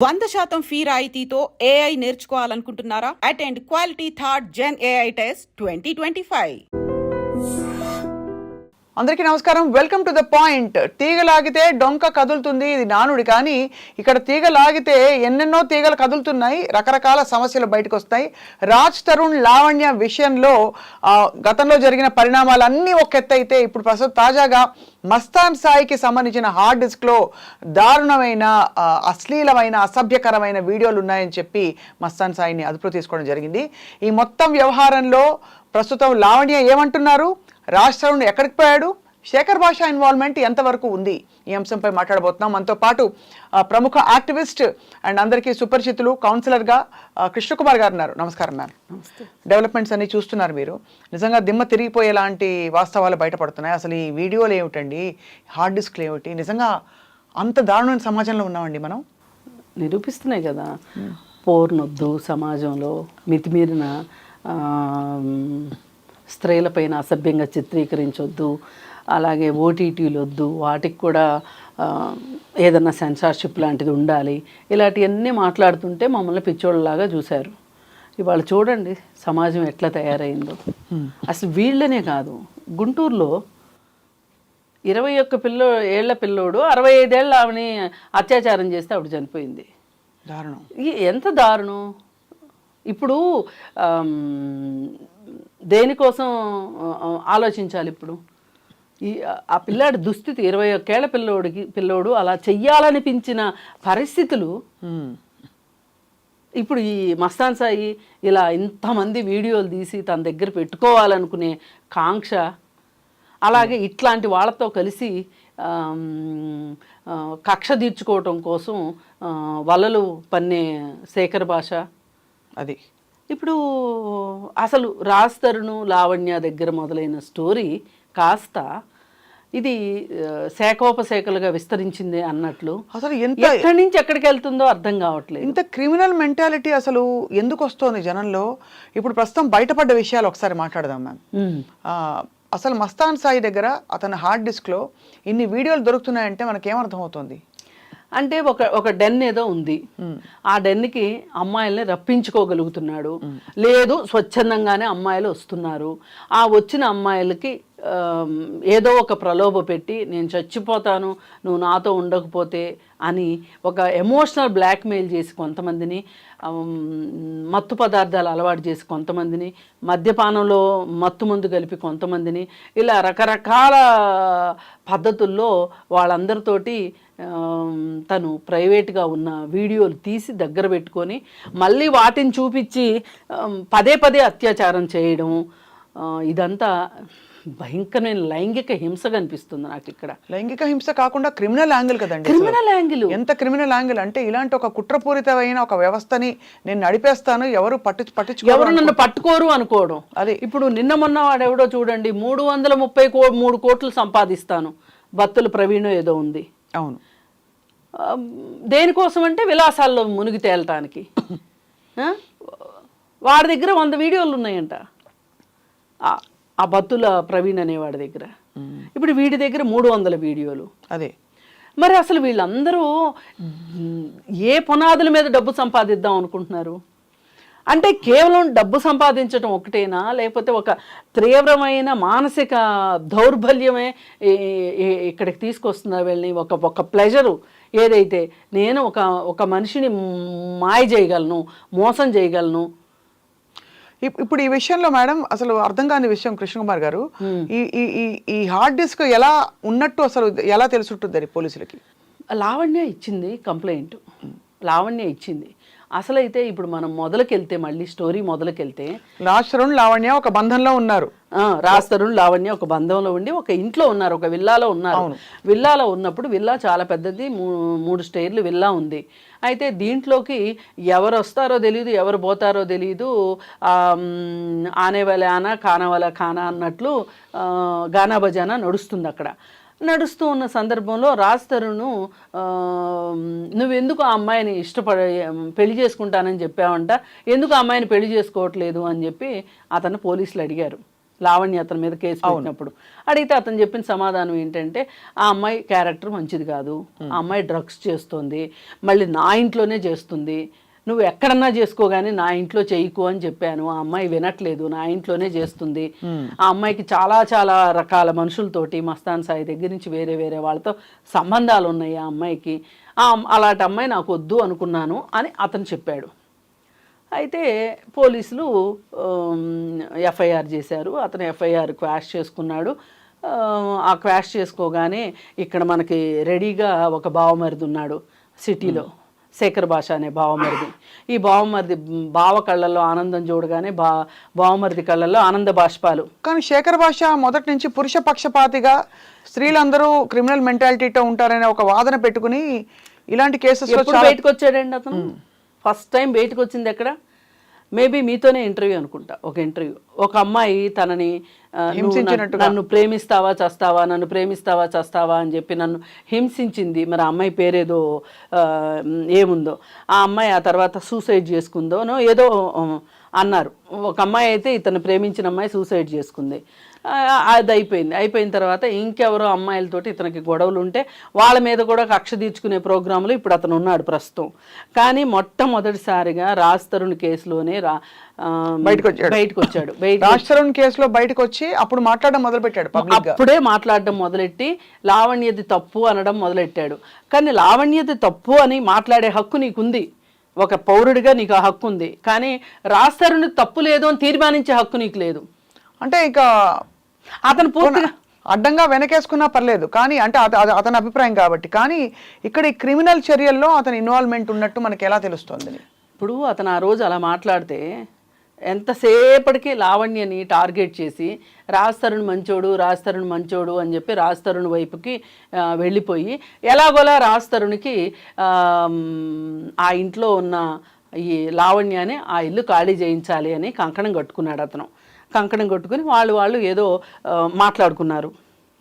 వంద శాతం ఫీ రాయితీతో AI నేర్చుకోవాలనుకుంటున్నారా? Attend quality third gen AI test twenty twenty five అందరికీ నమస్కారం. వెల్కమ్ టు ద పాయింట్ తీగ లాగితే డొంక కదులుతుంది ఇది నానుడి. కానీ ఇక్కడ తీగ లాగితే ఎన్నెన్నో తీగలు కదులుతున్నాయి రకరకాల సమస్యలు బయటకు వస్తాయి రాజ్ తరుణ్ లావణ్య విషయంలో గతంలో జరిగిన పరిణామాలన్నీ ఒక ఎత్తు అయితే ఇప్పుడు ప్రస్తుతం తాజాగా మస్తాన్ సాయికి సంబంధించిన హార్డ్ డిస్క్లో దారుణమైన అశ్లీలమైన అసభ్యకరమైన వీడియోలు ఉన్నాయని చెప్పి మస్తాన్ సాయిని అదుపులో తీసుకోవడం జరిగింది. ఈ మొత్తం వ్యవహారంలో ప్రస్తుతం లావణ్య ఏమంటున్నారు? రాజ్ తరుణ్ ఎక్కడికి పోయాడు? శేఖర్ భాష ఇన్వాల్వ్మెంట్ ఎంతవరకు ఉంది? ఈ అంశంపై మాట్లాడబోతున్నాం. మనతో పాటు ప్రముఖ యాక్టివిస్ట్ అండ్ అందరికీ సుపరిచితులు కౌన్సిలర్గా కృష్ణకుమార్ గారు ఉన్నారు. నమస్కారం మ్యామ్ డెవలప్మెంట్స్ అన్ని చూస్తున్నారు మీరు. నిజంగా దిమ్మ తిరిగిపోయేలాంటి వాస్తవాలు బయటపడుతున్నాయి. అసలు ఈ వీడియోలు ఏమిటండి? హార్డ్ డిస్క్లు ఏమిటి? నిజంగా అంత దారుణమైన సమాజంలో ఉన్నామండి మనం? నిరూపిస్తున్నాయి కదా. పోర్నొద్దు సమాజంలో మితిమీరిన స్త్రీలపైన అసభ్యంగా చిత్రీకరించొద్దు అలాగే ఓటీటీలు వద్దు వాటికి కూడా ఏదన్నా సెన్సార్షిప్ లాంటిది ఉండాలి. ఇలాంటివన్నీ మాట్లాడుతుంటే మమ్మల్ని పిచ్చోళ్ళలాగా చూశారు. ఇవాళ చూడండి సమాజం ఎట్లా తయారైందో. అసలు వీళ్ళనే కాదు. గుంటూరులో ఇరవై ఒక్క పిల్లో ఏళ్ళ పిల్లోడు అరవై ఐదేళ్ళ ఆవిని అత్యాచారం చేస్తే ఆవిడ చనిపోయింది. దారుణం. ఎంత దారుణం? ఇప్పుడు దేనికోసం ఆలోచించాలి ఇప్పుడు ఈ ఆ పిల్లాడి దుస్థితి ఇరవై ఒక్కేళ్ళ పిల్లోడికి పిల్లోడు అలా చెయ్యాలనిపించిన పరిస్థితులు. ఇప్పుడు ఈ మస్తాన్ సాయి ఇలా ఇంతమంది వీడియోలు తీసి తన దగ్గర పెట్టుకోవాలనుకునే కాంక్ష అలాగే ఇట్లాంటి వాళ్ళతో కలిసి కక్ష తీర్చుకోవటం కోసం వలలు పన్నే శేఖర్ భాష అది. ఇప్పుడు అసలు రాజ్ తరుణ్ లావణ్య దగ్గర మొదలైన స్టోరీ కాస్త ఇది శాఖోపశాఖలుగా విస్తరించింది అన్నట్లు. అసలు ఎంత ఎక్కడి నుంచి ఎక్కడికి వెళ్తుందో అర్థం కావట్లేదు. ఇంత క్రిమినల్ మెంటాలిటీ అసలు ఎందుకు వస్తోంది జనంలో? ఇప్పుడు ప్రస్తుతం బయటపడ్డ విషయాలు ఒకసారి మాట్లాడదాం మ్యామ్. అసలు మస్తాన్ సాయి దగ్గర అతని హార్డ్ డిస్క్లో ఇన్ని వీడియోలు దొరుకుతున్నాయంటే మనకేమర్థం అవుతుంది అంటే ఒక ఒక డెన్ ఏదో ఉంది. ఆ డెన్కి అమ్మాయిల్ని రప్పించుకోగలుగుతున్నాడు. లేదు స్వచ్ఛందంగానే అమ్మాయిలు వస్తున్నారు. ఆ వచ్చిన అమ్మాయిలకి ఏదో ఒక ప్రలోభ పెట్టి నేను చచ్చిపోతాను నువ్వు నాతో ఉండకపోతే అని ఒక ఎమోషనల్ బ్లాక్మెయిల్ చేసి కొంతమందిని మత్తు పదార్థాలు అలవాటు చేసి కొంతమందిని మద్యపానంలో మత్తు మందు కలిపి కొంతమందిని ఇలా రకరకాల పద్ధతుల్లో వాళ్ళందరితోటి తను ప్రైవేట్గా ఉన్న వీడియోలు తీసి దగ్గర పెట్టుకొని మళ్ళీ వాటిని చూపించి పదే పదే అత్యాచారం చేయడం ఇదంతా భయంకరమైన లైంగిక హింస కనిపిస్తుంది నాకు ఇక్కడ లైంగిక హింస కాకుండా క్రిమినల్ యాంగిల్ కదండి. Criminal angle. ఎంత క్రిమినల్ యాంగిల్? అంటే ఇలాంటి ఒక కుట్రపూరితమైన ఒక వ్యవస్థని నేను నడిపేస్తాను ఎవరు పట్టించు పట్టించుకోరు ఎవరు నన్ను పట్టుకోరు అనుకోవడం. అదే. ఇప్పుడు నిన్న మొన్న వాడెవడో చూడండి మూడు వందల ముప్పై కో మూడు కోట్లు సంపాదిస్తాను. బత్తుల ప్రవీణ్ ఏదో ఉంది. అవును. దేనికోసం అంటే విలాసాల్లో మునిగి తేలటానికి? వాడి దగ్గర వంద వీడియోలు ఉన్నాయంట. ఆ- బత్తుల ప్రవీణ్ అనేవాడి దగ్గర. ఇప్పుడు వీడి దగ్గర మూడు వందల వీడియోలు. అదే. మరి అసలు వీళ్ళందరూ ఏ పునాదుల మీద డబ్బు సంపాదిద్దాం అనుకుంటున్నారు? అంటే కేవలం డబ్బు సంపాదించడం ఒకటేనా? లేకపోతే ఒక తీవ్రమైన మానసిక దౌర్బల్యమే ఇక్కడికి తీసుకొస్తుందా వీళ్ళని ఒక ఒక ప్లెజరు ఏదైతే నేను ఒక ఒక మనిషిని మాయ చేయగలను మోసం చేయగలను. ఇప్- ఇప్పుడు ఈ విషయంలో మేడం అసలు అర్థం కాని విషయం కృష్ణకుమార్ గారు. ఈ ఈ ఈ- ఈ హార్డ్ డిస్క్ ఎలా ఉన్నట్టు అసలు ఎలా తెలుసుంటుంది పోలీసులకి? లావణ్య ఇచ్చింది కంప్లైంట్. లావణ్య ఇచ్చింది. అసలైతే ఇప్పుడు మనం మొదలుకెళ్తే మళ్ళీ స్టోరీ మొదలుకెళ్తే తరుణ్ లావణ్య ఒక బంధంలో ఉన్నారు. రాస్తరుణ్ లావణ్య ఒక బంధంలో ఉండి ఒక ఇంట్లో ఉన్నారు ఒక విల్లాలో ఉన్నారు. విల్లాలో ఉన్నప్పుడు విల్లా చాలా పెద్దది మూడు స్టైర్లు విల్లా ఉంది. అయితే దీంట్లోకి ఎవరు వస్తారో తెలియదు ఎవరు పోతారో తెలియదు ఆనే వాళ్ళ ఆనా కానా వాళ్ళ ఖానా అన్నట్లు ఆ, గానా బజానా నడుస్తుంది అక్కడ. నడుస్తూ ఉన్న సందర్భంలో రాజ్ తరుణ్ ఆ, నువ్వెందుకు ఆ అమ్మాయిని ఇష్టపడ పెళ్ళి చేసుకుంటానని చెప్పావంట? ఎందుకు ఆ అమ్మాయిని పెళ్ళి చేసుకోవట్లేదు? అని చెప్పి అతను పోలీసులు అడిగారు. లావణ్య అతని మీద కేసు పెట్టినప్పుడు. అడిగితే అతను చెప్పిన సమాధానం ఏంటంటే ఆ అమ్మాయి క్యారెక్టర్ మంచిది కాదు. ఆ అమ్మాయి డ్రగ్స్ చేస్తుంది. మళ్ళీ నా ఇంట్లోనే చేస్తుంది. నువ్వు ఎక్కడన్నా చేసుకో కానీ నా ఇంట్లో చేయకు అని చెప్పాను. ఆ అమ్మాయి వినట్లేదు. నా ఇంట్లోనే చేస్తుంది. ఆ అమ్మాయికి చాలా చాలా రకాల మనుషులతోటి మస్తాన్ సాయి దగ్గర నుంచి వేరే వేరే వాళ్ళతో సంబంధాలు ఉన్నాయి ఆ అమ్మాయికి. అలాంటి అమ్మాయి నాకు వద్దు అనుకున్నాను అని అతను చెప్పాడు. అయితే పోలీసులు ఎఫ్ఐఆర్ చేశారు. అతను ఎఫ్ఐఆర్ క్వాష్ చేసుకున్నాడు. ఆ క్వాష్ చేసుకోగానే ఇక్కడ మనకి రెడీగా ఒక బావమరిది ఉన్నాడు సిటీలో. శేఖర్ భాష అనే బావమరిది. ఈ బావమరిది బావ కళ్ళల్లో ఆనందం చూడగానే బా బావమరిది కళ్ళల్లో ఆనంద బాష్పాలు. కానీ శేఖర్ భాష మొదటి నుంచి పురుష పక్షపాతిగా స్త్రీలందరూ క్రిమినల్ మెంటాలిటీతో ఉంటారనే ఒక వాదన పెట్టుకుని ఇలాంటి కేసెస్ బయటకు వచ్చాడండి అతను? ఫస్ట్ టైం బయటకు వచ్చింది ఎక్కడ? మేబీ మీతోనే ఇంటర్వ్యూ అనుకుంటా ఒక ఇంటర్వ్యూ. ఒక అమ్మాయి తనని నన్ను- నన్ను ప్రేమిస్తావా చస్తావా నన్ను ప్రేమిస్తావా చస్తావా అని చెప్పి నన్ను హింసించింది. మరి ఆ అమ్మాయి పేరేదో ఏముందో? ఆ అమ్మాయి ఆ తర్వాత సూసైడ్ చేసుకుందో ఏదో అన్నారు. ఒక అమ్మాయి అయితే ఇతను ప్రేమించిన అమ్మాయి సూసైడ్ చేసుకుంది. అది అయిపోయింది. అయిపోయిన తర్వాత ఇంకెవరో అమ్మాయిలతోటి ఇతనికి గొడవలు ఉంటే వాళ్ళ మీద కూడా కక్ష తీర్చుకునే ప్రోగ్రాంలో ఇప్పుడు అతను ఉన్నాడు ప్రస్తుతం. కానీ మొట్టమొదటిసారిగా రాజ్ తరుణ్ కేసులోనే రా బయటకు వచ్చాడు. బయటకు వచ్చాడు తరుణ్ కేసులో బయటకు వచ్చి అప్పుడు మాట్లాడడం మొదలు పెట్టాడు పబ్లిక్గా. అప్పుడే మాట్లాడడం మొదలెట్టి లావణ్యది తప్పు అనడం మొదలెట్టాడు. కానీ లావణ్యది తప్పు అని మాట్లాడే హక్కు నీకుంది. ఒక పౌరుడిగా నీకు ఆ హక్కు ఉంది. కానీ రాస్తారుని తప్పు లేదు అని తీర్మానించే హక్కు నీకు లేదు. అంటే ఇక అతను పూర్తిగా అడ్డంగా వెనకేసుకున్నా పర్లేదు. కానీ అంటే అత- అత- అతని అభిప్రాయం కాబట్టి. కానీ ఇక్కడ ఈ క్రిమినల్ చర్యల్లో అతని ఇన్వాల్వ్మెంట్ ఉన్నట్టు మనకి ఎలా తెలుస్తుంది? ఇప్పుడు అతను ఆ రోజు అలా మాట్లాడితే ఎంతసేపటికి లావణ్యని టార్గెట్ చేసి రాజ్ తరుణ్ మంచోడు రాజ్ తరుణ్ మంచోడు అని చెప్పి రాజ్ తరుణ్ వైపుకి వెళ్ళిపోయి ఎలాగోలా రాజ్ తరుణ్కి ఆ, ఇంట్లో ఉన్న ఈ లావణ్యాన్ని ఆ ఇల్లు ఖాళీ చేయించాలి అని కంకణం కట్టుకున్నాడు అతను. కంకణం కట్టుకుని వాళ్ళు వాళ్ళు ఏదో మాట్లాడుకున్నారు.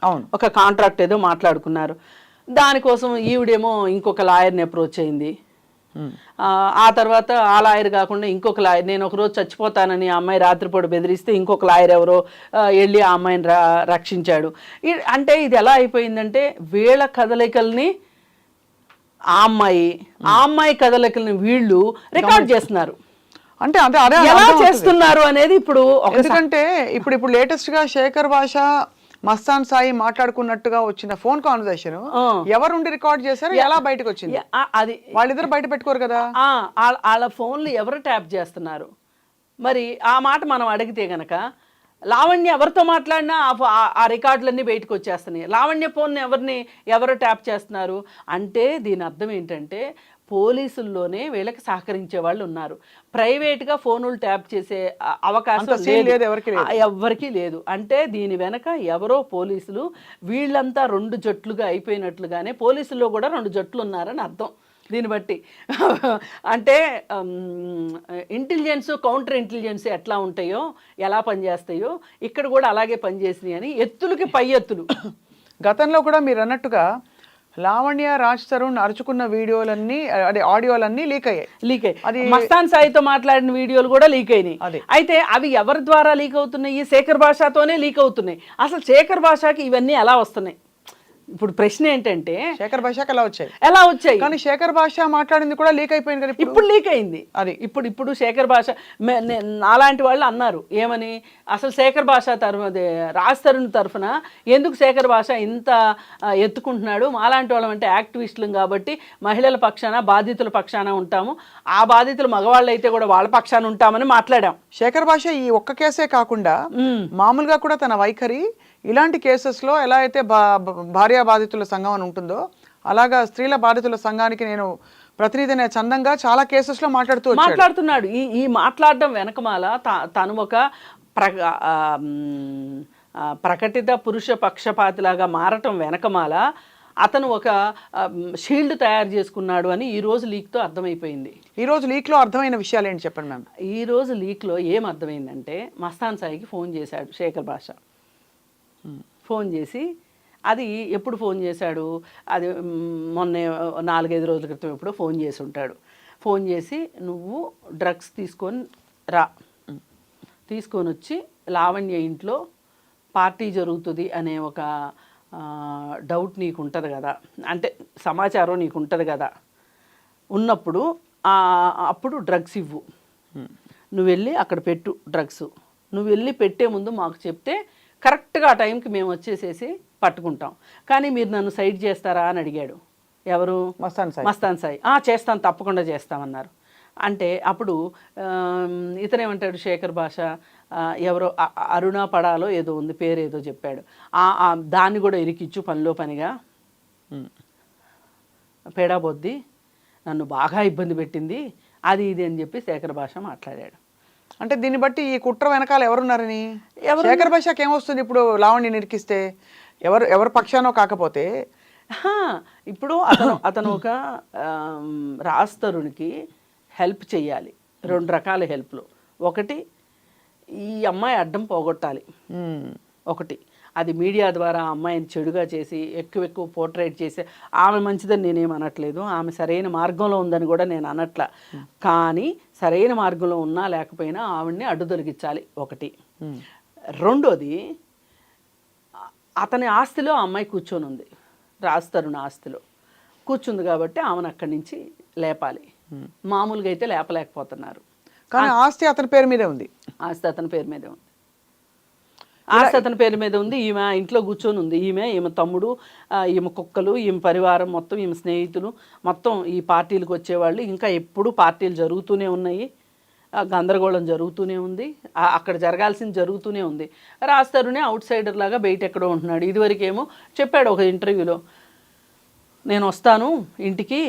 అవును. ఒక కాంట్రాక్ట్ ఏదో మాట్లాడుకున్నారు. దానికోసం ఈవిడేమో ఇంకొక లాయర్ని అప్రోచ్ అయింది. ఆ, తర్వాత ఆ లాయర్ కాకుండా ఇంకొక లాయర్ నేను ఒకరోజు చచ్చిపోతానని ఆ అమ్మాయి రాత్రిపూట బెదిరిస్తే ఇంకొక లాయర్ ఎవరో వెళ్ళి ఆ అమ్మాయిని రక్షించాడు. అంటే ఇది ఎలా అయిపోయిందంటే వీళ్ళ కదలికల్ని ఆ అమ్మాయి ఆ అమ్మాయి కదలికల్ని వీళ్ళు రికార్డ్ చేస్తున్నారు. అంటే అదే అదే ఎలా. చేస్తున్నారు అనేది ఇప్పుడు ఎందుకంటే ఇప్పుడు ఇప్పుడు లేటెస్ట్గా శేఖర్ భాష మస్తాన్ సాయి మాట్లాడుకున్నట్టుగా వచ్చిన ఫోన్ కాన్వర్సేషన్. ఎవరుండి రికార్డ్ చేశారు ఎలా బయటకు వచ్చింది అది వాళ్ళిద్దరు బయట పెట్టుకోరు కదా? వాళ్ళ- ఫోన్లు ఎవరు ట్యాప్ చేస్తున్నారు? మరి ఆ మాట మనం అడిగితే గనక లావణ్య ఎవరితో మాట్లాడినా ఆ ఫో- ఆ- ఆ రికార్డులన్నీ బయటకు వచ్చేస్తున్నాయి లావణ్య ఫోన్ ఎవరిని ఎవరు ట్యాప్ చేస్తున్నారు? అంటే దీని అర్థం ఏంటంటే పోలీసుల్లోనే వీళ్ళకి సహకరించే వాళ్ళు ఉన్నారు. ప్రైవేట్గా ఫోనులు ట్యాప్ చేసే అవకాశం లేదు, ఎవరికీ లేదు. అంటే దీని వెనక ఎవరో పోలీసులు వీళ్ళంతా రెండు జట్లుగా అయిపోయినట్లుగానే పోలీసుల్లో కూడా రెండు జట్లు ఉన్నారని అర్థం. దీన్ని బట్టి. అంటే ఇంటెలిజెన్స్ కౌంటర్ ఇంటెలిజెన్స్ ఎట్లా ఉంటాయో ఎలా పనిచేస్తాయో ఇక్కడ కూడా అలాగే పనిచేసినాయి అని ఎత్తులకి పై ఎత్తులు. గతంలో కూడా మీరు అన్నట్టుగా లావణ్య రాజ్ తరుణ్ అరుచుకున్న వీడియోలన్నీ అదే ఆడియోలన్నీ లీక్ అయ్యాయి. లీక్ అది- అయ్యి మస్తాన్ సాయితో మాట్లాడిన వీడియోలు కూడా లీక్ అయినాయి. అదే. అయితే అవి ఎవరి ద్వారా లీక్ అవుతున్నాయి? శేఖర్ భాషతోనే లీక్ అవుతున్నాయి. అసలు శేఖర్ భాషకి ఇవన్నీ ఎలా వస్తున్నాయి? ఇప్పుడు ప్రశ్న ఏంటంటే శేఖర్ భాషకి అలా వచ్చాయి? ఎలా వచ్చాయి? కానీ శేఖర్ భాష మాట్లాడింది కూడా లీక్ అయిపోయింది కదా ఇప్పుడు? లీక్ అయింది. అది. ఇప్పుడు ఇప్పుడు శేఖర్ భాష నాలాంటి వాళ్ళు అన్నారు. ఏమని? అసలు శేఖర్ భాష తరఫు రాజ్ తరుణ్ తరఫున ఎందుకు శేఖర్ భాష ఇంత ఎత్తుకుంటున్నాడు? మాలాంటి వాళ్ళం అంటే యాక్టివిస్టులు కాబట్టి మహిళల పక్షాన బాధితుల పక్షాన ఉంటాము. ఆ బాధితులు మగవాళ్ళు అయితే కూడా వాళ్ళ పక్షాన ఉంటామని మాట్లాడాం. శేఖర్ భాష ఈ ఒక్క కేసే కాకుండా మామూలుగా కూడా తన వైఖరి ఇలాంటి కేసెస్లో ఎలా అయితే భ- భార్యా బాధితుల సంఘం అని ఉంటుందో అలాగా స్త్రీల బాధితుల సంఘానికి నేను ప్రతినిధినే చందంగా చాలా కేసెస్లో మాట్లాడుతూ మాట్లాడుతున్నాడు. ఈ ఈ మాట్లాడడం వెనకమాల త- తను ఒక ప్ర ప్రకటిత పురుష పక్షపాతిలాగా మారటం వెనకమాల అతను ఒక షీల్డ్ తయారు చేసుకున్నాడు అని ఈ రోజు లీక్తో అర్థమైపోయింది. ఈ రోజు లీక్లో అర్థమైన విషయాలు ఏంటి చెప్పండి మ్యామ్? ఈ రోజు లీక్లో ఏం అర్థమైందంటే మస్తాన్ సాయికి ఫోన్ చేశాడు శేఖర్ భాష ఫోన్ చేసి అది ఎప్పుడు ఫోన్ చేశాడు? అది మొన్నే నాలుగైదు రోజుల క్రితం ఎప్పుడో ఫోన్ చేసి ఉంటాడు. ఫోన్ చేసి నువ్వు డ్రగ్స్ తీసుకొని రా. తీసుకొని వచ్చి లావణ్య ఇంట్లో పార్టీ జరుగుతుంది అనే ఒక డౌట్ నీకు ఉంటుంది కదా. అంటే సమాచారం నీకు ఉంటుంది కదా. ఉన్నప్పుడు అప్పుడు డ్రగ్స్ ఇవ్వు. నువ్వు వెళ్ళి అక్కడ పెట్టు డ్రగ్స్. నువ్వు వెళ్ళి పెట్టే ముందు మాకు చెప్తే కరెక్ట్గా ఆ టైంకి మేము వచ్చేసేసి పట్టుకుంటాం. కానీ మీరు నన్ను సైడ్ చేస్తారా అని అడిగాడు. ఎవరు? మస్తాన్ సాయి. మస్తాన్ సాయి. "ఆ, చేస్తాను తప్పకుండా చేస్తామన్నారు. అంటే అప్పుడు ఇతనేమంటాడు శేఖర్ భాష? ఎవరో అరుణ పడాలో ఏదో ఉంది పేరు ఏదో చెప్పాడు దాన్ని కూడా ఇరికిచ్చు పనిలో పనిగా. పేడా బొద్ది నన్ను బాగా ఇబ్బంది పెట్టింది అది ఇది అని చెప్పి శేఖర్ భాష మాట్లాడాడు. అంటే దీన్ని బట్టి ఈ కుట్ర వెనకాల ఎవరున్నారని? ఎవరు- శేఖర్ భాషకి ఏమొస్తుంది ఇప్పుడు లావణ్య నిరికిస్తే? ఎవరు ఎవరు పక్షానో కాకపోతే? ఇప్పుడు అతను అతను ఒక రాస్తరునికి హెల్ప్ చేయాలి రెండు రకాల హెల్ప్లు. ఒకటి ఈ అమ్మాయి అడ్డం పోగొట్టాలి. ఒకటి అది మీడియా ద్వారా అమ్మాయిని చెడుగా చేసి ఎక్కువ ఎక్కువ పోర్ట్రేట్ చేసి ఆమె మంచిదని నేనేం అనట్లేదు. ఆమె సరైన మార్గంలో ఉందని కూడా నేను అనట్ల. కానీ సరైన మార్గంలో ఉన్నా లేకపోయినా ఆవిడ్ని అడ్డు తొలగించాలి. ఒకటి. రెండోది అతని ఆస్తిలో అమ్మాయి కూర్చొని ఉంది. రాస్తరుణ ఆస్తిలో. కూర్చుంది కాబట్టి ఆమెను అక్కడి నుంచి లేపాలి. మామూలుగా అయితే లేపలేకపోతున్నారు. కానీ ఆస్తి అతని పేరు మీదే ఉంది. ఆస్తి అతని పేరు మీదే ఉంది. ఆశ అతని పేరు మీద ఉంది ఈమె ఇంట్లో కూర్చొని ఉంది. ఈమె ఈమె తమ్ముడు ఈమె కుక్కలు ఈమె పరివారం మొత్తం ఈమె స్నేహితులు మొత్తం ఈ పార్టీలకు వచ్చేవాళ్ళు. ఇంకా ఎప్పుడు పార్టీలు జరుగుతూనే ఉన్నాయి. గందరగోళం జరుగుతూనే ఉంది. అక్కడ జరగాల్సింది జరుగుతూనే ఉంది. రాస్తారునే అవుట్ సైడర్ లాగా బయట ఎక్కడో ఉంటున్నాడు. ఇదివరకేమో చెప్పాడు ఒక ఇంటర్వ్యూలో నేను వస్తాను ఇంటికి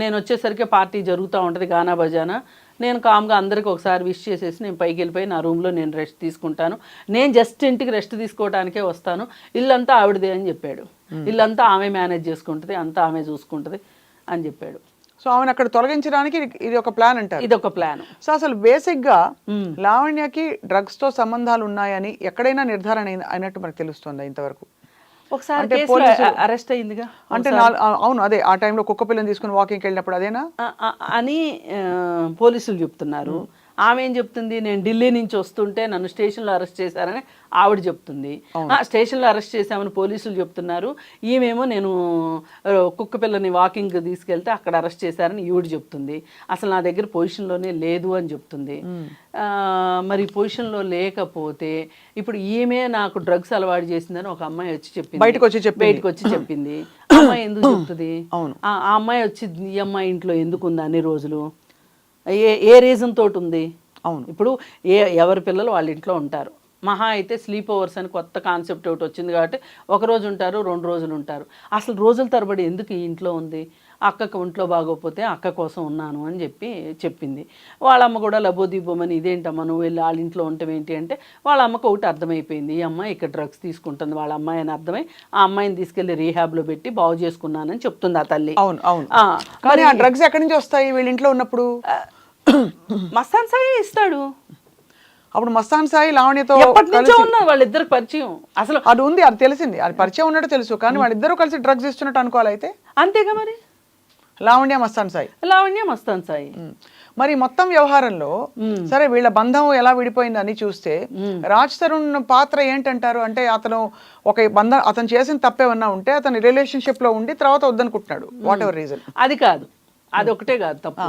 నేను వచ్చేసరికి పార్టీ జరుగుతూ ఉంటుంది గానా బజానా. నేను కామ్గా అందరికి ఒకసారి విష్ చేసేసి నేను పైకి వెళ్ళిపోయి నా రూమ్లో నేను రెస్ట్ తీసుకుంటాను. నేను జస్ట్ ఇంటికి రెస్ట్ తీసుకోవడానికే వస్తాను. ఇల్లంతా ఆవిడదే అని చెప్పాడు. ఇల్లంతా ఆమె మేనేజ్ చేసుకుంటుంది అంతా ఆమె చూసుకుంటుంది అని చెప్పాడు. సో ఆమెను అక్కడ తొలగించడానికి ఇది- ఒక ప్లాన్ అంటారు. ఇది ఒక ప్లాన్. సో అసలు బేసిక్గా లావణ్యకి డ్రగ్స్తో సంబంధాలు ఉన్నాయని ఎక్కడైనా నిర్ధారణ అయిన- అయినట్టు మనకు తెలుస్తుందా ఇంతవరకు? ఒకసారి అరెస్ట్ అయిందిగా అంటే అవును అదే ఆ టైంలో కుక్క పిల్లని తీసుకుని వాకింగ్కి వెళ్ళినప్పుడు అదేనా? అని పోలీసులు చెప్తున్నారు. ఆమె ఏం చెప్తుంది? నేను ఢిల్లీ నుంచి వస్తుంటే నన్ను స్టేషన్లో అరెస్ట్ చేశారని ఆవిడ చెప్తుంది. ఆ, స్టేషన్లో అరెస్ట్ చేశామని పోలీసులు చెప్తున్నారు. ఈమెమో నేను కుక్క పిల్లని వాకింగ్ తీసుకెళ్తే అక్కడ అరెస్ట్ చేశారని ఈవిడ చెప్తుంది. అసలు నా దగ్గర పొజిషన్లోనే లేదు అని చెప్తుంది. ఆ, మరి పొజిషన్లో లేకపోతే ఇప్పుడు ఈమె నాకు డ్రగ్స్ అలవాటు చేసిందని ఒక అమ్మాయి వచ్చి చెప్పింది. బయటకు వచ్చి చెప్పింది. బయటకు వచ్చి చెప్పింది. అమ్మాయి ఎందుకు చెప్తుంది? అవును. ఆ ఆ అమ్మాయి వచ్చి ఈ అమ్మాయి ఇంట్లో ఎందుకు ఉంది అన్ని రోజులు? ఏ ఏ రీజన్ తోటి ఉంది? అవును. ఇప్పుడు ఏ ఎవరి పిల్లలు వాళ్ళ ఇంట్లో ఉంటారు. మహా అయితే స్లీప్ ఓవర్స్ అని కొత్త కాన్సెప్ట్ ఒకటి వచ్చింది కాబట్టి ఒక రోజు ఉంటారు రెండు రోజులు ఉంటారు. అసలు రోజుల తరబడి ఎందుకు ఈ ఇంట్లో ఉంది? అక్కకు ఒంట్లో బాగోకపోతే అక్క కోసం ఉన్నాను అని చెప్పి చెప్పింది. వాళ్ళ అమ్మ కూడా లబోదీపమని ఇదేంటమ్మా నువ్వు వెళ్ళి వాళ్ళ ఇంట్లో ఉండటం ఏంటి అంటే వాళ్ళ అమ్మకు ఒకటి అర్థమైపోయింది. ఈ అమ్మాయి ఇక్కడ డ్రగ్స్ తీసుకుంటుంది వాళ్ళ అమ్మాయి అని అర్థమై ఆ అమ్మాయిని తీసుకెళ్ళి రీహాబ్లో పెట్టి బాగు చేసుకున్నానని చెప్తుంది ఆ తల్లి. అవును అవును. కానీ ఆ డ్రగ్స్ ఎక్కడి నుంచి వస్తాయి వీళ్ళ ఇంట్లో ఉన్నప్పుడు? మస్తాన్ సాయి ఇస్తాడు. అప్పుడు మస్తాన్ సాయి లావణ్యతో ఉన్నారు వాళ్ళిద్దరికి పరిచయం. అసలు అది ఉంది అది తెలిసింది. అది పరిచయం ఉన్నట్టు తెలుసు కానీ వాళ్ళిద్దరూ కలిసి డ్రగ్స్ ఇస్తున్నట్టు అనుకోవాలి అయితే. అంతేగా మరి? లావణ్య మస్తాన్ సాయి. లావణ్య మస్తాన్ సాయి. మరి మొత్తం వ్యవహారంలో సరే వీళ్ళ బంధం ఎలా విడిపోయింది అని చూస్తే రాజ్ తరుణ్ పాత్ర ఏంటంటారు? అంటే అతను ఒక బంధం అతను చేసిన తప్పేమన్నా ఉంటే అతని రిలేషన్షిప్లో ఉండి తర్వాత వద్దనుకుంటున్నాడు వాట్ ఎవర్ రీజన్ అది కాదు. అది ఒకటే కాదు తప్పు.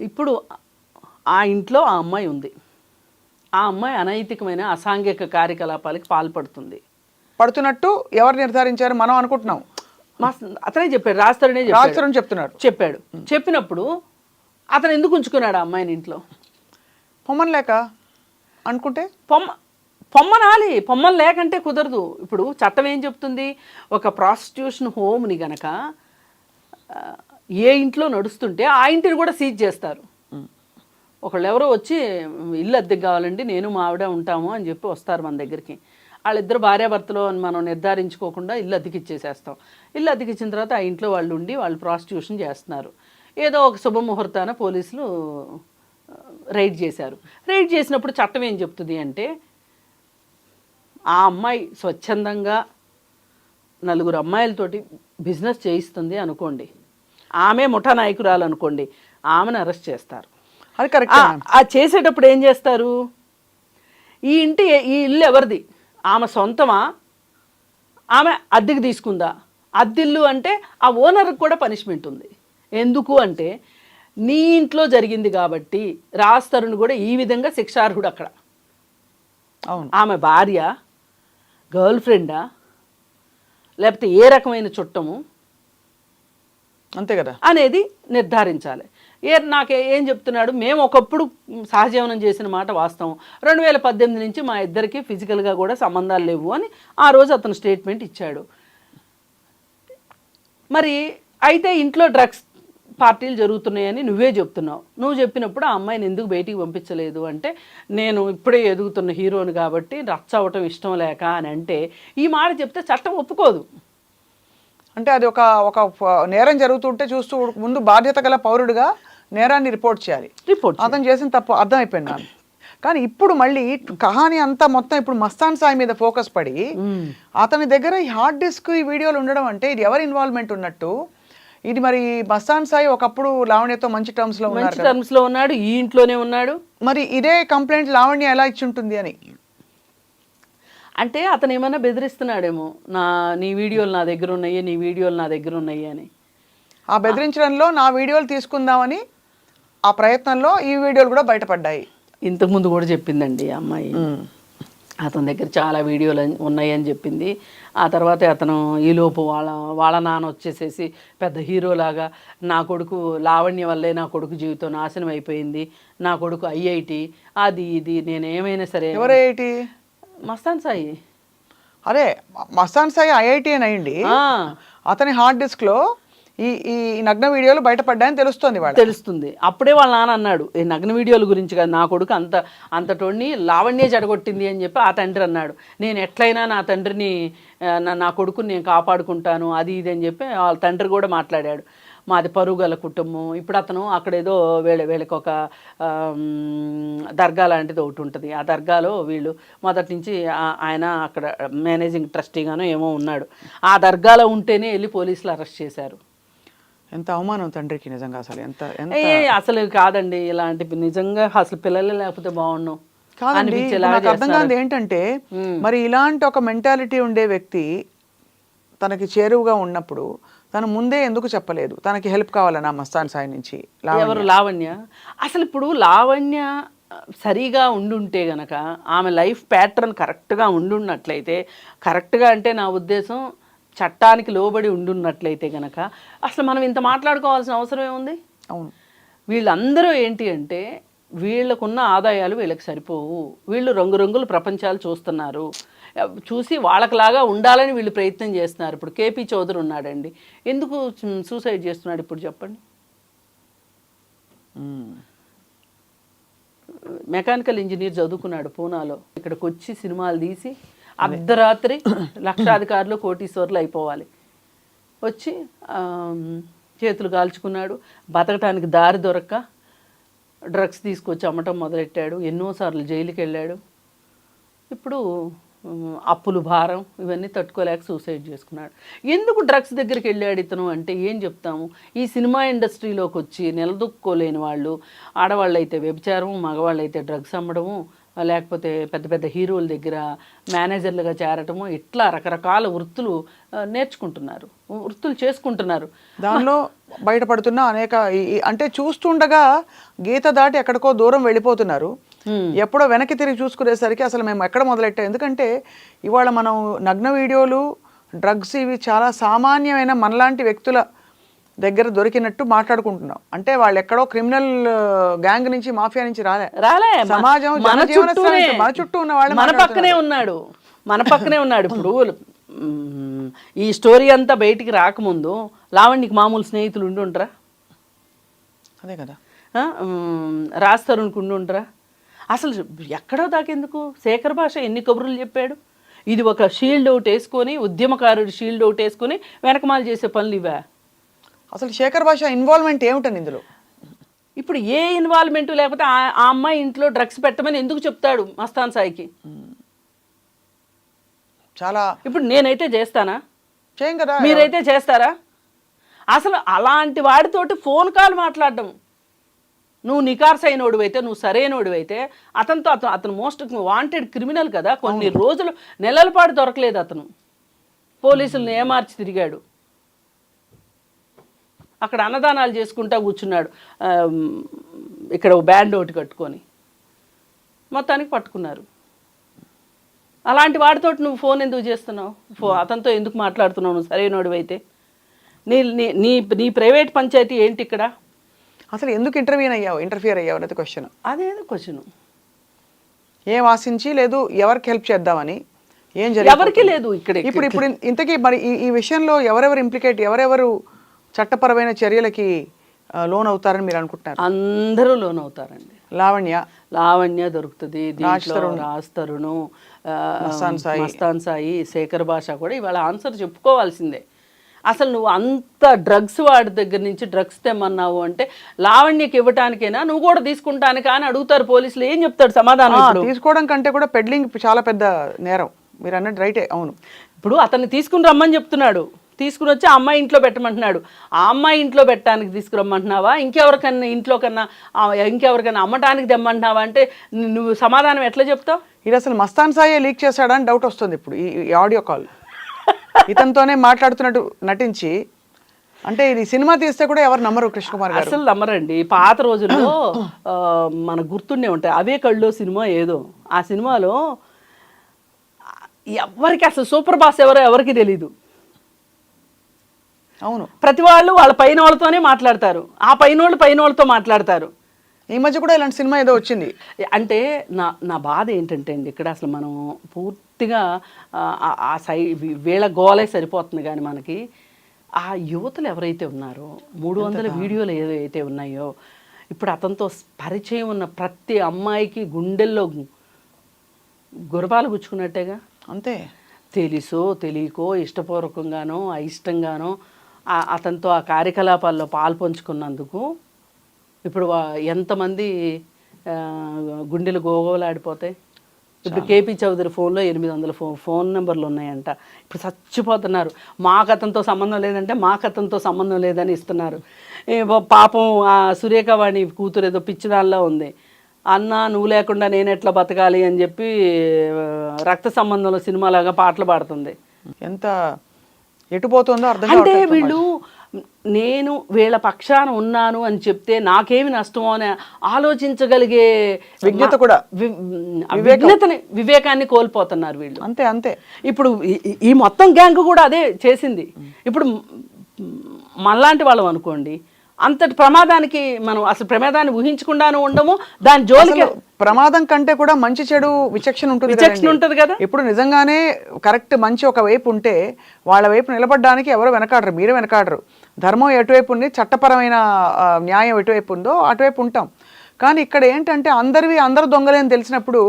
ఇప్పుడు ఆ ఇంట్లో ఆ అమ్మాయి ఉంది. ఆ అమ్మాయి అనైతికమైన అసాంఘిక కార్యకలాపాలకి పాల్పడుతుంది. పడుతున్నట్టు ఎవరు నిర్ధారించారు? మనం అనుకుంటున్నాం. మా అతనే చెప్పాడు రాస్తారనే రాజ్ చెప్పాడు. చెప్పినప్పుడు అతను ఎందుకు ఉంచుకున్నాడు ఆ అమ్మాయిని ఇంట్లో? పొమ్మన్ లేక అనుకుంటే? పొమ్మ పొమ్మనాలి. పొమ్మలు లేకంటే కుదరదు. ఇప్పుడు చట్టం ఏం చెప్తుంది? ఒక ప్రాస్టిట్యూషన్ హోమ్ని గనక ఏ ఇంట్లో నడుస్తుంటే ఆ ఇంటిని కూడా సీజ్ చేస్తారు. ఒకళ్ళు ఎవరో వచ్చి ఇల్లు అద్దెకి కావాలండి నేను మా ఆవిడ ఉంటాము అని చెప్పి వస్తారు మన దగ్గరికి. వాళ్ళిద్దరు భార్యాభర్తలు అని మనం నిర్ధారించుకోకుండా ఇల్లు అద్దెకిచ్చేసేస్తాం ఇల్లు అద్దెకిచ్చిన తర్వాత ఆ ఇంట్లో వాళ్ళు ఉండి వాళ్ళు ప్రాస్టిట్యూషన్ చేస్తున్నారు. ఏదో ఒక శుభముహూర్తాన పోలీసులు రైడ్ చేశారు. రైడ్ చేసినప్పుడు చట్టం ఏం చెప్తుంది అంటే ఆ అమ్మాయి స్వచ్ఛందంగా నలుగురు అమ్మాయిలతోటి బిజినెస్ చేయిస్తుంది అనుకోండి. ఆమె ముఠా నాయకురాలు అనుకోండి ఆమెను అరెస్ట్ చేస్తారు. అది కరెక్ట్ ఆ- చేసేటప్పుడు ఏం చేస్తారు? ఈ ఇంటి ఈ ఇల్లు ఎవరిది? ఆమె సొంతమా? ఆమె అద్దెకి తీసుకుందా? అద్దిల్లు అంటే ఆ ఓనర్కి కూడా పనిష్మెంట్ ఉంది. ఎందుకు అంటే నీ ఇంట్లో జరిగింది కాబట్టి రాస్తరుని కూడా ఈ విధంగా శిక్షార్హుడు అక్కడ. అవును. ఆమె భార్య గర్ల్ ఫ్రెండా? లేకపోతే ఏ రకమైన చుట్టము? అంతే కదా? అనేది నిర్ధారించాలి. ఏ నాకు ఏం చెప్తున్నాడు? మేము ఒకప్పుడు సహజీవనం చేసిన మాట వాస్తవం. రెండు వేల పద్దెనిమిది నుంచి మా ఇద్దరికి ఫిజికల్గా కూడా సంబంధాలు లేవు అని ఆ రోజు అతను స్టేట్మెంట్ ఇచ్చాడు. మరి అయితే ఇంట్లో డ్రగ్స్ పార్టీలు జరుగుతున్నాయని నువ్వే చెప్తున్నావు. నువ్వు చెప్పినప్పుడు ఆ అమ్మాయిని ఎందుకు బయటికి పంపించలేదు అంటే నేను ఇప్పుడే ఎదుగుతున్న హీరోని కాబట్టి రచ్చ అవ్వటం ఇష్టం లేక అని అంటే ఈ మాట చెప్తే చట్టం ఒప్పుకోదు. అంటే అది ఒక ఒక నేరం జరుగుతుంటే చూస్తూ ముందు బాధ్యత గల పౌరుడిగా నేరాన్ని రిపోర్ట్ చేయాలి. రిపోర్ట్ అతను చేసిన తప్పు అర్థమైపోయింది నాకు. కానీ ఇప్పుడు మళ్ళీ కహాని అంతా మొత్తం ఇప్పుడు మస్తాన్ సాయి మీద ఫోకస్ పడి అతని దగ్గర ఈ హార్డ్ డిస్క్ ఈ వీడియోలు ఉండడం అంటే ఇది ఎవరి ఇన్వాల్వ్మెంట్ ఉన్నట్టు? ఇది మరి మస్తాన్ సాయి ఒకప్పుడు లావణ్యతో మంచి టర్మ్స్లో కదా. టర్మ్స్లో ఉన్నాడు ఈ ఇంట్లోనే ఉన్నాడు. మరి ఇదే కంప్లైంట్ లావణ్య ఎలా ఇచ్చి ఉంటుంది అని? అంటే అతను ఏమైనా బెదిరిస్తున్నాడేమో నా నీ వీడియోలు నా దగ్గర ఉన్నాయి నీ వీడియోలు నా దగ్గర ఉన్నాయి అని. ఆ బెదిరించడంలో నా వీడియోలు తీసుకుందామని ఆ ప్రయత్నంలో ఈ వీడియోలు కూడా బయటపడ్డాయి. ఇంతకుముందు కూడా చెప్పిందండి అమ్మాయి. అతని దగ్గర చాలా వీడియోలు ఉన్నాయని చెప్పింది. ఆ తర్వాత అతను ఈలోపు వాళ్ళ వాళ్ళ నాన్న వచ్చేసేసి పెద్ద హీరోలాగా నా కొడుకు లావణ్య వల్లే నా కొడుకు జీవితం నాశనం అయిపోయింది నా కొడుకు ఐఐటి అది ఇది నేను ఏమైనా సరే ఎవరేటి మస్తాన్ సాయి. అదే మస్తాన్ సాయి ఐఐటి అని అయ్యండి అతని హార్డ్ డిస్క్లో ఈ ఈ నగ్న వీడియోలు బయటపడ్డాయని తెలుస్తోంది వాళ్ళ తెలుస్తుంది. అప్పుడే వాళ్ళ నాన్న అన్నాడు ఈ నగ్న వీడియోల గురించి కాదు నా కొడుకు అంత అంతటోడిని లావణ్యే చెడగొట్టింది అని చెప్పి ఆ తండ్రి అన్నాడు. నేను ఎట్లయినా నా తండ్రిని నా కొడుకుని నేను కాపాడుకుంటాను అది ఇది అని చెప్పి వాళ్ళ తండ్రి కూడా మాట్లాడాడు. మాది పరువు గల కుటుంబం. ఇప్పుడు అతను అక్కడ ఏదో వీళ్ళ వీళ్ళకి ఒక దర్గా లాంటిది ఒకటి ఉంటుంది. ఆ దర్గాలో వీళ్ళు మొదటి నుంచి ఆయన అక్కడ మేనేజింగ్ ట్రస్టీగానో ఏమో ఉన్నాడు. ఆ దర్గాలో ఉంటేనే వెళ్ళి పోలీసులు అరెస్ట్ చేశారు. ఎంత అవమానం తండ్రికి నిజంగా అసలు. ఎంత అసలు కాదండి. ఇలాంటి నిజంగా అసలు పిల్లలే లేకపోతే బాగున్నాం కాదండి నాకు అర్థం. కాదు ఏంటంటే మరి ఇలాంటి ఒక మెంటాలిటీ ఉండే వ్యక్తి తనకి చేరువుగా ఉన్నప్పుడు తను ముందే ఎందుకు చెప్పలేదు? తనకి హెల్ప్ కావాలన్నా మస్తాన్ సాయి నుంచి. ఎవరు? లావణ్య. అసలు ఇప్పుడు లావణ్య సరిగా ఉండుంటే గనక ఆమె లైఫ్ ప్యాటర్న్ కరెక్ట్గా ఉండున్నట్లయితే కరెక్ట్గా అంటే నా ఉద్దేశం చట్టానికి లోబడి ఉండున్నట్లయితే గనక అసలు మనం ఇంత మాట్లాడుకోవాల్సిన అవసరం ఏముంది? అవును. వీళ్ళందరూ ఏంటి అంటే వీళ్ళకున్న ఆదాయాలు వీళ్ళకి సరిపోవు. వీళ్ళు రంగురంగుల ప్రపంచాలు చూస్తున్నారు. చూసి వాళ్ళకిలాగా ఉండాలని వీళ్ళు ప్రయత్నం చేస్తున్నారు. ఇప్పుడు కేపీ చౌదరి ఉన్నాడండి. ఎందుకు సూసైడ్ చేస్తున్నాడు ఇప్పుడు చెప్పండి? మెకానికల్ ఇంజనీర్ చదువుకున్నాడు పూనాలో. ఇక్కడికి వచ్చి సినిమాలు తీసి అర్ధరాత్రి లక్షాధికారులు కోటీశ్వర్లు అయిపోవాలి. వచ్చి చేతులు కాల్చుకున్నాడు. బతకటానికి దారి దొరక్క డ్రగ్స్ తీసుకొచ్చి అమ్మటం మొదలెట్టాడు. ఎన్నోసార్లు జైలుకి వెళ్ళాడు ఇప్పుడు అప్పులు భారం ఇవన్నీ తట్టుకోలేక సూసైడ్ చేసుకున్నాడు. ఎందుకు డ్రగ్స్ దగ్గరికి వెళ్ళాడు ఇతను అంటే ఏం చెప్తాము? ఈ సినిమా ఇండస్ట్రీలోకి వచ్చి నిలదొక్కుకోలేని వాళ్ళు ఆడవాళ్ళు అయితే వ్యభిచారం మగవాళ్ళు అయితే డ్రగ్స్ అమ్మడము లేకపోతే పెద్ద పెద్ద హీరోల దగ్గర మేనేజర్లుగా చేరటము ఇట్లా రకరకాల వృత్తులు నేర్చుకుంటున్నారు. వృత్తులు చేసుకుంటున్నారు. దానిలో బయటపడుతున్న అనేక అంటే చూస్తుండగా గీత దాటి ఎక్కడికో దూరం వెళ్ళిపోతున్నారు. ఎప్పుడో వెనక్కి తిరిగి చూసుకునేసరికి అసలు మేము ఎక్కడ మొదలెట్టాం? ఎందుకంటే ఇవాళ మనం నగ్న వీడియోలు డ్రగ్స్ ఇవి చాలా సామాన్యమైన మనలాంటి వ్యక్తుల దగ్గర దొరికినట్టు మాట్లాడుకుంటున్నాం. అంటే వాళ్ళు ఎక్కడో క్రిమినల్ గ్యాంగ్ నుంచి మాఫియా నుంచి రాలే. రాలే. సమాజం మన చుట్టూ ఉన్న వాళ్ళే మన పక్కనే ఉన్నాడు. మన పక్కనే ఉన్నాడు. ఇప్పుడు ఈ స్టోరీ అంతా బయటికి రాకముందు లావణ్యకి మామూలు స్నేహితులు ఉండి ఉంటారా అదే కదా. రాస్తారు ఉండి ఉంటారా అసలు ఎక్కడో దాకెందుకు? శేఖర్ భాష ఎన్ని కబుర్లు చెప్పాడు? ఇది ఒక షీల్డ్ ఒకటి వేసుకొని ఉద్యమకారుడు షీల్డ్ ఒకటి వేసుకొని వెనకమాలు చేసే పనులు ఇవా అసలు శేఖర్ భాష ఇన్వాల్వ్మెంట్ ఏమిటని ఇందులో? ఇప్పుడు ఏ ఇన్వాల్వ్మెంట్ లేకపోతే ఆ ఆ అమ్మాయి ఇంట్లో డ్రగ్స్ పెట్టమని ఎందుకు చెప్తాడు మస్తాన్ సాయికి? చాలా ఇప్పుడు నేనైతే చేస్తానా? చేయం కదా. మీరైతే చేస్తారా? అసలు అలాంటి వాడితోటి ఫోన్ కాల్ మాట్లాడడం నువ్వు నికార్స్ అయినోడు అయితే నువ్వు సరైనోడు అయితే అతనితో అతను అతను మోస్ట్ వాంటెడ్ క్రిమినల్ కదా కొన్ని రోజులు నెలల పాటు దొరకలేదు అతను. పోలీసులను ఏమార్చి తిరిగాడు. అక్కడ అన్నదానాలు చేసుకుంటా కూర్చున్నాడు. ఇక్కడ ఒక బ్యాండ్ ఒకటి కట్టుకొని. మొత్తానికి పట్టుకున్నారు. అలాంటి వాడితో నువ్వు ఫోన్ ఎందుకు చేస్తున్నావు? ఫో అతనితో ఎందుకు మాట్లాడుతున్నావు? నువ్వు సరైనోడు అయితే నీ నీ నీ నీ ప్రైవేట్ పంచాయతీ ఏంటి ఇక్కడ? అసలు ఎందుకు ఇంటర్వ్యూన్ అయ్యావు? ఇంటర్ఫియర్ అయ్యావు అనేది క్వశ్చన్ అదేదో క్వశ్చన్ ఏం ఆశించి లేదు ఎవరికి హెల్ప్ చేద్దామని? ఏం ఎవరికీ లేదు ఇక్కడ ఇప్పుడు ఇప్పుడు ఇంతకీ మరి ఈ ఈ విషయంలో ఎవరెవరు ఇంప్లికేట్ ఎవరెవరు చట్టపరమైన చర్యలకి లోన్ అవుతారని మీరు అనుకుంటున్నారు? అందరూ లోన్ అవుతారండి లావణ్య? లావణ్య దొరుకుతుంది రాజ్ తరుణ్. మస్తాన్ సాయి. శేఖర్ భాష కూడా ఇవాళ ఆన్సర్ చెప్పుకోవాల్సిందే. అసలు నువ్వు అంత డ్రగ్స్ వాడి దగ్గర నుంచి డ్రగ్స్ తెమ్మన్నావు అంటే లావణ్యకి ఇవ్వటానికైనా? నువ్వు కూడా తీసుకుంటానికా అని అడుగుతారు పోలీసులు. ఏం చెప్తాడు సమాధానం? తీసుకోవడం కంటే కూడా పెడ్లింగ్ చాలా పెద్ద నేరం. మీరు అన్నట్టు రైటే అవును. ఇప్పుడు అతన్ని తీసుకుని రమ్మని చెప్తున్నాడు. తీసుకుని వచ్చి ఆ అమ్మాయి ఇంట్లో పెట్టమంటున్నాడు. ఆ అమ్మాయి ఇంట్లో పెట్టడానికి తీసుకురమ్మంటున్నావా? ఇంకెవరికన్నా ఇంట్లో కన్నా ఇంకెవరికన్నా అమ్మటానికి తెమ్మంటున్నావా? అంటే నువ్వు సమాధానం ఎట్లా చెప్తావు? ఇది అసలు మస్తాన్ సాయే లీక్ చేశాడని డౌట్ వస్తుంది ఇప్పుడు ఈ ఆడియో కాల్ ఇతనితోనే మాట్లాడుతున్నట్టు నటించి అంటే ఇది సినిమా తీస్తే కూడా ఎవరు నమ్మరు కృష్ణకుమార్ గారు. అసలు నమ్మరండి. పాత రోజుల్లో మన గుర్తుండే ఉంటాయి. అవే కళ్ళు సినిమా ఏదో. ఆ సినిమాలో ఎవరికి అసలు సూపర్ బాస్ ఎవరో ఎవరికి తెలీదు. అవును. ప్రతి వాళ్ళు వాళ్ళ పైన వాళ్ళతోనే మాట్లాడతారు. ఆ పైన వాళ్ళు పైన వాళ్ళతో మాట్లాడతారు. ఈ మధ్య కూడా ఇలాంటి సినిమా ఏదో వచ్చింది. అంటే నా నా బాధ ఏంటంటే అండి ఇక్కడ అసలు మనం పూర్తిగా ఆ, సై వీళ్ళ గోలే సరిపోతుంది కానీ మనకి ఆ యువతలు ఎవరైతే ఉన్నారో మూడు వందల వీడియోలు ఏవైతే ఉన్నాయో ఇప్పుడు అతనితో పరిచయం ఉన్న ప్రతి అమ్మాయికి గుండెల్లో గురపాలు గుచ్చుకున్నట్టేగా? అంతే. తెలుసో తెలియకో ఇష్టపూర్వకంగానో అయిష్టంగానో అతనితో ఆ కార్యకలాపాల్లో పాల్పంచుకున్నందుకు ఇప్పుడు ఎంతమంది గుండెలు గోగోలాడిపోతాయి? ఇప్పుడు కేపీ చౌదరి ఫోన్లో ఎనిమిది వందల ఫో ఫోన్ నెంబర్లు ఉన్నాయంట. ఇప్పుడు చచ్చిపోతున్నారు. మాకు అతనితో సంబంధం లేదంటే మాకు అతనితో సంబంధం లేదని ఇస్తున్నారు. పాపం ఆ సురేఖవాణి కూతురు ఏదో పిచ్చిదానిలో ఉంది. అన్న నువ్వు లేకుండా నేను ఎట్లా బతకాలి అని చెప్పి రక్త సంబంధంలో సినిమాలాగా పాటలు పాడుతుంది. ఎంత ఎటుపోతుందో అర్థం అంటే. వీళ్ళు నేను వీళ్ళ పక్షాన ఉన్నాను అని చెప్తే నాకేమి నష్టమో అని ఆలోచించగలిగే విజ్ఞత కూడా. విజ్ఞతని వివేకాన్ని కోల్పోతున్నారు వీళ్ళు. అంతే అంతే. ఇప్పుడు ఈ- మొత్తం గ్యాంగ్ కూడా అదే చేసింది. ఇప్పుడు మనలాంటి వాళ్ళం అనుకోండి అంతటి ప్రమాదానికి మనం అసలు ప్రమాదాన్ని ఊహించకుండాను ఉండము దాని జోలికి ప్రమాదం కంటే కూడా మంచి చెడు విచక్షణ ఉంటుంది విచక్షణ. ఉంటుంది కదా? ఇప్పుడు నిజంగానే కరెక్ట్ మంచి ఒక వైపు ఉంటే వాళ్ళ వైపు నిలబడడానికి ఎవరు వెనకాడరు మీరు వెనకాడరు. ధర్మం ఎటువైపు ఉంది? చట్టపరమైన న్యాయం ఎటువైపు ఉందో అటువైపు ఉంటాం. కానీ ఇక్కడ ఏంటంటే అందరివి అందరు దొంగలే అని తెలిసినప్పుడు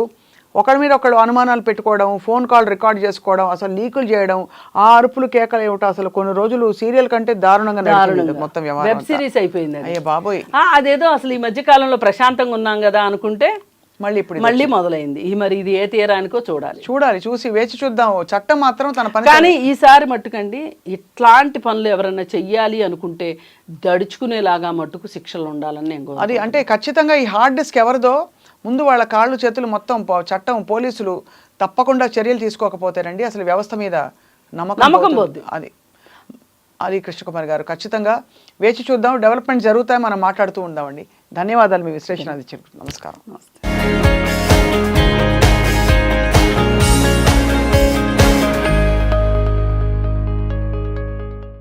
ఒకరి మీద ఒకళ్ళు అనుమానాలు పెట్టుకోవడం ఫోన్ కాల్ రికార్డ్ చేసుకోవడం అసలు లీకులు చేయడం ఆ అరుపులు కేకలు ఏమిటో అసలు కొన్ని రోజులు సీరియల్ కంటే దారుణంగా మొత్తం వెబ్. సిరీస్ అయిపోయింది అయ్య బాబోయ్. అదేదో అసలు ఈ మధ్య కాలంలో ప్రశాంతంగా ఉన్నాం కదా అనుకుంటే మళ్ళీ ఇప్పుడు మళ్ళీ మొదలైంది. ఈ మరి ఇది ఏ తీరానికో చూడాలి. చూడాలి చూసి వేచి చూద్దాం. చట్టం మాత్రం తన పని కానీ ఈసారి మట్టుకండి ఇట్లాంటి పనులు ఎవరైనా చెయ్యాలి అనుకుంటే దడుచుకునేలాగా మట్టుకు శిక్షలు ఉండాలని నేను. అది అంటే ఖచ్చితంగా ఈ హార్డ్ డిస్క్ ఎవరిదో ముందు వాళ్ళ కాళ్ళు చేతులు మొత్తం చట్టం పోలీసులు తప్పకుండా చర్యలు తీసుకోకపోతేనండి అసలు వ్యవస్థ మీద నమ్మకం. అది. అది కృష్ణకుమార్ గారు ఖచ్చితంగా వేచి చూద్దాం. డెవలప్మెంట్ జరుగుతాయి మనం మాట్లాడుతూ ఉందామండి. ధన్యవాదాలు మీ విశ్లేషణ అది నమస్కారం. నమస్తే. Música